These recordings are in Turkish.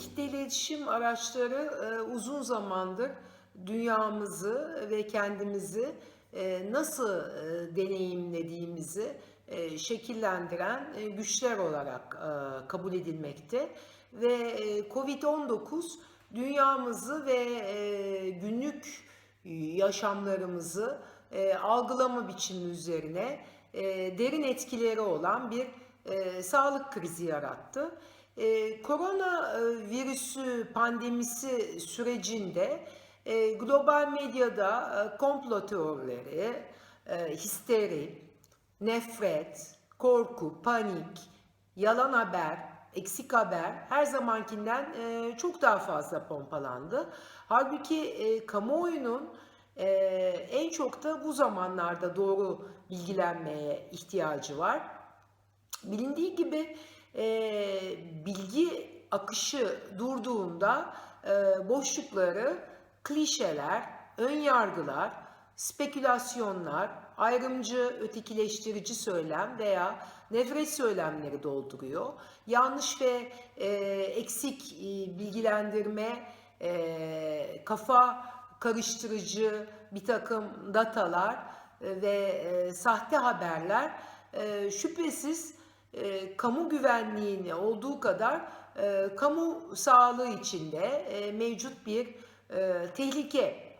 kitle iletişim araçları e, uzun zamandır dünyamızı ve kendimizi e, nasıl e, deneyimlediğimizi şekillendiren güçler olarak kabul edilmekte ve e, Covid-19 dünyamızı ve günlük yaşamlarımızı algılama biçimi üzerine derin etkileri olan bir sağlık krizi yarattı. E, korona e, virüsü pandemisi sürecinde e, global medyada e, komplo teorileri, e, histeri, nefret, korku, panik, yalan haber, eksik haber her zamankinden e, çok daha fazla pompalandı. Halbuki e, kamuoyunun e, en çok da bu zamanlarda doğru bilgilenmeye ihtiyacı var. Bilindiği gibi e, bilgi akışı durduğunda e, boşlukları klişeler, ön yargılar, spekülasyonlar, ayrımcı, ötekileştirici söylem veya nefret söylemleri dolduruyor. Yanlış ve e, eksik e, bilgilendirme, e, kafa karıştırıcı bir takım datalar e, ve e, sahte haberler e, şüphesiz e, kamu güvenliğini olduğu kadar e, kamu sağlığı içinde e, mevcut bir e, tehlike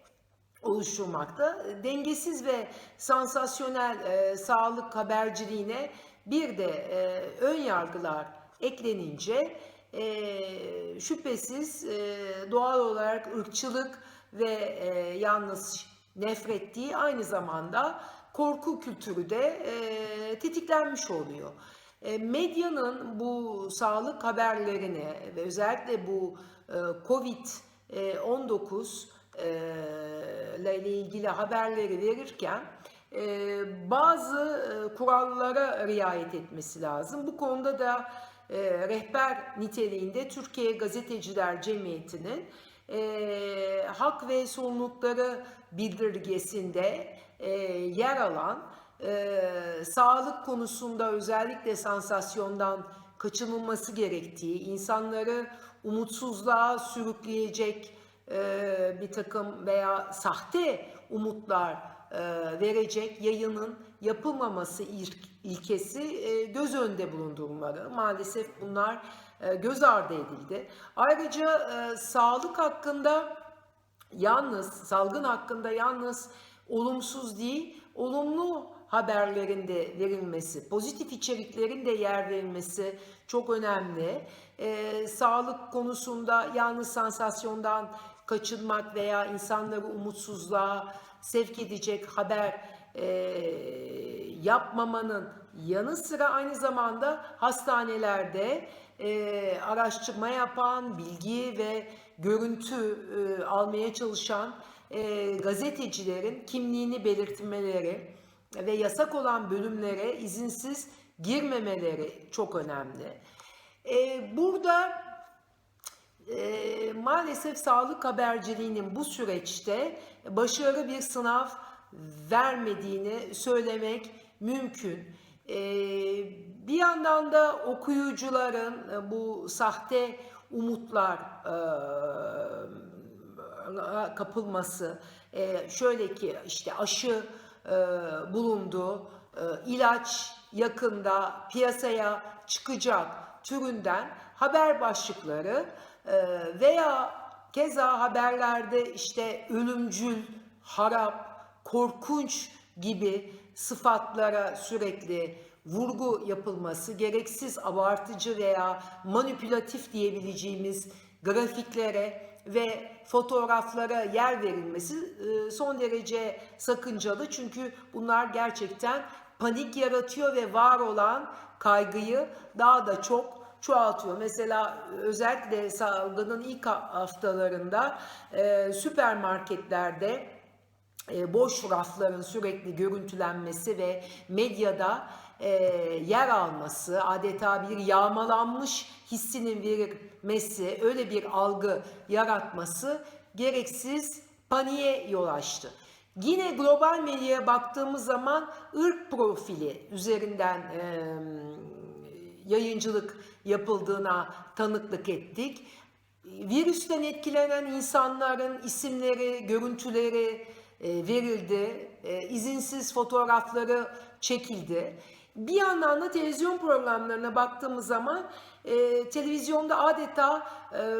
oluşturmakta. Dengesiz ve sansasyonel e, sağlık haberciliğine bir de e, ön yargılar eklenince e, şüphesiz e, doğal olarak ırkçılık ve e, yalnız nefret değil aynı zamanda korku kültürü de e, tetiklenmiş oluyor. E, medyanın bu sağlık haberlerini ve özellikle bu e, Covid-19 e, ile ilgili haberleri verirken bazı kurallara riayet etmesi lazım. Bu konuda da rehber niteliğinde Türkiye Gazeteciler Cemiyeti'nin hak ve sorumlulukları bildirgesinde yer alan e, sağlık konusunda özellikle sansasyondan kaçınılması gerektiği, insanları umutsuzluğa sürükleyecek e, bir takım veya sahte umutlar e, verecek yayının yapılmaması ilk, ilkesi e, göz önünde bulundurulmalı. Maalesef bunlar e, göz ardı edildi. Ayrıca e, sağlık hakkında yalnız, salgın hakkında yalnız olumsuz değil, olumlu haberlerin de verilmesi, pozitif içeriklerin de yer verilmesi çok önemli. Ee, sağlık konusunda yalnız sansasyondan kaçınmak veya insanları umutsuzluğa sevk edecek haber e, yapmamanın yanı sıra aynı zamanda hastanelerde e, araştırma yapan, bilgi ve görüntü e, almaya çalışan e, gazetecilerin kimliğini belirtmeleri ve yasak olan bölümlere izinsiz girmemeleri çok önemli. E, burada e, maalesef sağlık haberciliğinin bu süreçte başarılı bir sınav vermediğini söylemek mümkün. E, bir yandan da okuyucuların e, bu sahte umutlar e, kapılması, e, şöyle ki işte aşı e, bulundu, e, ilaç yakında piyasaya çıkacak türünden haber başlıkları e, veya keza haberlerde işte ölümcül, harap, korkunç gibi sıfatlara sürekli vurgu yapılması, gereksiz abartıcı veya manipülatif diyebileceğimiz grafiklere ve fotoğraflara yer verilmesi e, son derece sakıncalı. Çünkü bunlar gerçekten panik yaratıyor ve var olan kaygıyı daha da çok çoğaltıyor. Mesela özellikle salgının ilk haftalarında e, süpermarketlerde e, boş rafların sürekli görüntülenmesi ve medyada e, yer alması, adeta bir yağmalanmış hissinin verilmesi, öyle bir algı yaratması gereksiz paniğe yol açtı. Yine global medyaya baktığımız zaman ırk profili üzerinden e, yayıncılık yapıldığına tanıklık ettik. virüsten etkilenen insanların isimleri, görüntüleri e, verildi. E, izinsiz fotoğrafları çekildi. Bir yandan da televizyon programlarına baktığımız zaman e, televizyonda adeta e,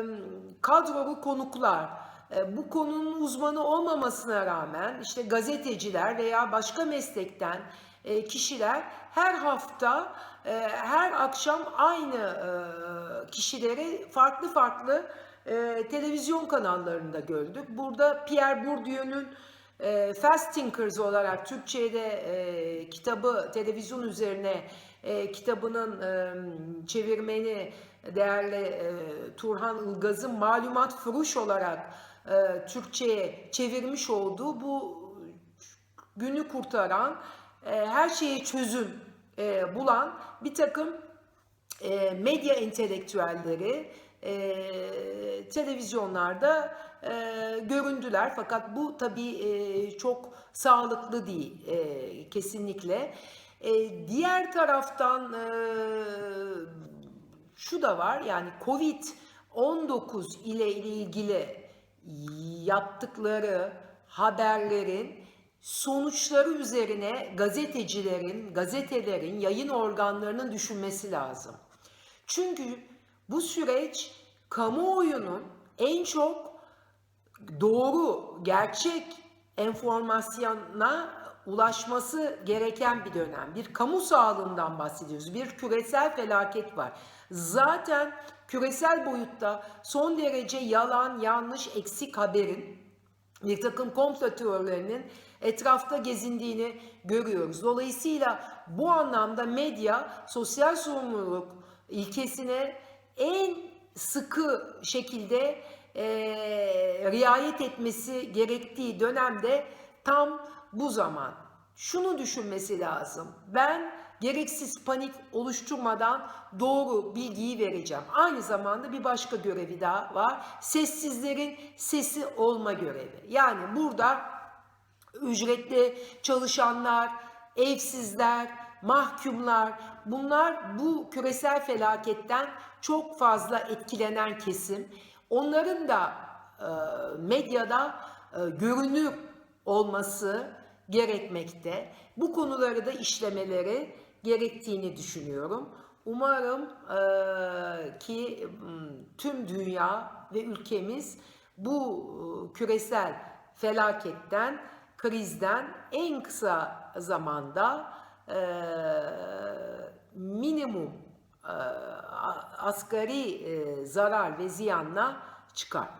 kadrolu konuklar, e, bu konunun uzmanı olmamasına rağmen işte gazeteciler veya başka meslekten e, kişiler her hafta, e, her akşam aynı e, kişileri farklı farklı e, televizyon kanallarında gördük. Burada Pierre Bourdieu'nun e, Fast Thinkers olarak Türkçe'de e, kitabı televizyon üzerine e, kitabının e, çevirmeni değerli e, Turhan Ilgaz'ın malumat furuş olarak e, Türkçe'ye çevirmiş olduğu bu günü kurtaran, e, her şeye çözüm e, bulan bir takım e, medya entelektüelleri e, televizyonlarda e, göründüler. Fakat bu tabii e, çok sağlıklı değil e, kesinlikle. E, diğer taraftan e, şu da var yani Covid-19 ile ilgili yaptıkları haberlerin sonuçları üzerine gazetecilerin, gazetelerin, yayın organlarının düşünmesi lazım. Çünkü bu süreç kamuoyunun en çok doğru, gerçek enformasyona ulaşması gereken bir dönem. Bir kamu sağlığından bahsediyoruz. Bir küresel felaket var. Zaten küresel boyutta son derece yalan, yanlış, eksik haberin bir takım komplo teorilerinin etrafta gezindiğini görüyoruz. Dolayısıyla bu anlamda medya sosyal sorumluluk ilkesine en sıkı şekilde e, riayet etmesi gerektiği dönemde tam bu zaman. Şunu düşünmesi lazım. Ben gereksiz panik oluşturmadan doğru bilgiyi vereceğim. Aynı zamanda bir başka görevi daha var. Sessizlerin sesi olma görevi. Yani burada ücretli çalışanlar, evsizler, mahkumlar bunlar bu küresel felaketten çok fazla etkilenen kesim. Onların da e, medyada e, görünür olması gerekmekte. Bu konuları da işlemeleri gerektiğini düşünüyorum. Umarım e, ki tüm dünya ve ülkemiz bu e, küresel felaketten, krizden en kısa zamanda e, minimum e, asgari zarar ve ziyanla çıkar.